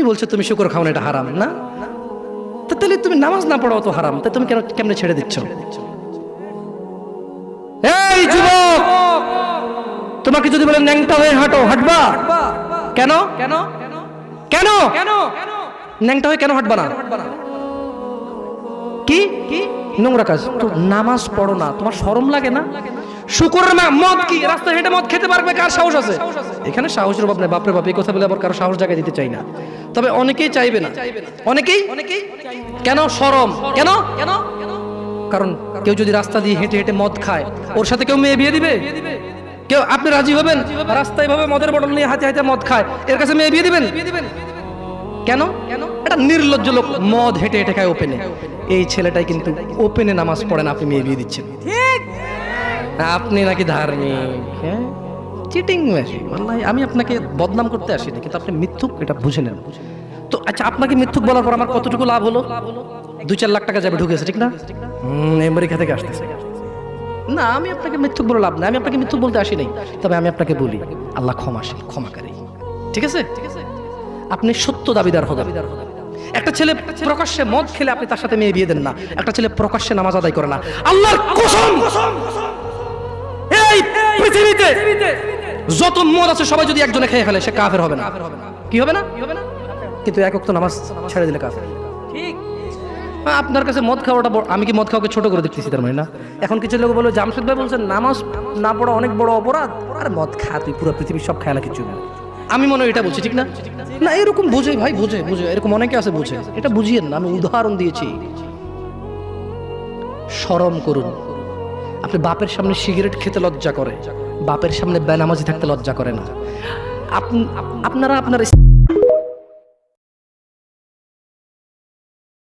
তুমি বলছো তুমি শুকর খাও না এটা হারাম না? তাহলে তুমি নামাজ না পড়াও তো হারাম তা তুমি কেন কেমনে ছেড়ে দিচ্ছ? এই যুবক! তোমাকে যদি বলে ন্যাংটা হয়ে হাঁটো হাঁটবা? কেন? কেন? কেন? কেন? ন্যাংটা হয়ে কেন হাঁটবা না? কি? কি? নোংরা কাজ তো নামাজ পড়ো না তোমার শরম লাগে না? শুকুরের মদ কি? রাস্তায় হেঁটে মদ খেতে পারবে কার সাহস আছে? এখানে সাহসের অভাব নেই বাপরে বাপ এই কথা বলে আবার কারও সাহস জায়গায় দিতে চাই না। তবে অনেকেই চাইবে না। অনেকেই? অনেকেই কেন শরম কেন? কেন কারণ কেউ যদি রাস্তা দিয়ে হেঁটে হেঁটে মদ খায় ওর সাথে কেউ মেয়ে বিয়ে দিবে? কেউ আপনি রাজি হবেন? রাস্তায় ভাবে মদের বটল নিয়ে হাতে হাতে মদ খায় এর কাছে মেয়ে বিয়ে দিবেন? কেন? কেন এটা নির্লজ্জ লোক মদ হেঁটে হেঁটে খায় ওপেনে। এই ছেলেটাই কিন্তু ওপেনে নামাজ পড়েন আপনি মেয়ে বিয়ে দিচ্ছেন। ঠিক। আপনি নাকি ধার্মিক হ্যাঁ? চিটিং আল্লাহ আমি আপনাকে বদনাম করতে আসিনি, কিন্তু আপনি মিথ্যুক, এটা বুঝে নেন। তো আচ্ছা আপনাকে মিথ্যুক বলার পর আমার কতটুকু লাভ হলো? দুই চার লাখ টাকা যাবে ঢুকেছে, ঠিক না? আমেরিকা থেকে আসতেছে। না, আমি আপনাকে মিথ্যুক বলে লাভ না আমি আপনাকে মিথ্যুক বলতে আসি নাই তবে আমি আপনাকে বলি, আল্লাহ ক্ষমাশীল ক্ষমাকারী ঠিক আছে? আপনি সত্য দাবিদার হবেন। একটা ছেলে প্রকাশ্যে মদ খেলে আপনি তার সাথে মেয়ে বিয়ে দেন না। একটা ছেলে প্রকাশ্যে নামাজ আদায় করে না। আল্লাহর কসম! এই পৃথিবীতে যত মদ আছে সবাই যদি একজনে খেয়ে ফেলে সে কাফের হবে না। কি হবে না? কিন্তু একক তো নামাজ ছেড়ে দিলে কাফের। ঠিক। আপনার কাছে মদ খাওয়াটা আমি কি মদ খাওয়াকে ছোট করে দেখতেছি তার মানে না? এখন কিছু লোক বলো জামশেদ ভাই বলছেন নামাজ না পড়া অনেক বড় অপরাধ। আর মদ খা তুই পুরো পৃথিবীর সব খেয়ালা কিছু না আমি মনে হয় এটা বলছি ঠিক না? না এরকম বুঝে ভাই বুঝে বুঝে। এরকম অনেকে আছে বুঝে। এটা বুঝিয়েন না আমি উদাহরণ দিয়েছি। শরম করুন। আপনি বাপের সামনে সিগারেট খেতে লজ্জা করে। বাপের সামনে বেনামাজি থাকতে লজ্জা করে না। আপনারা আপনার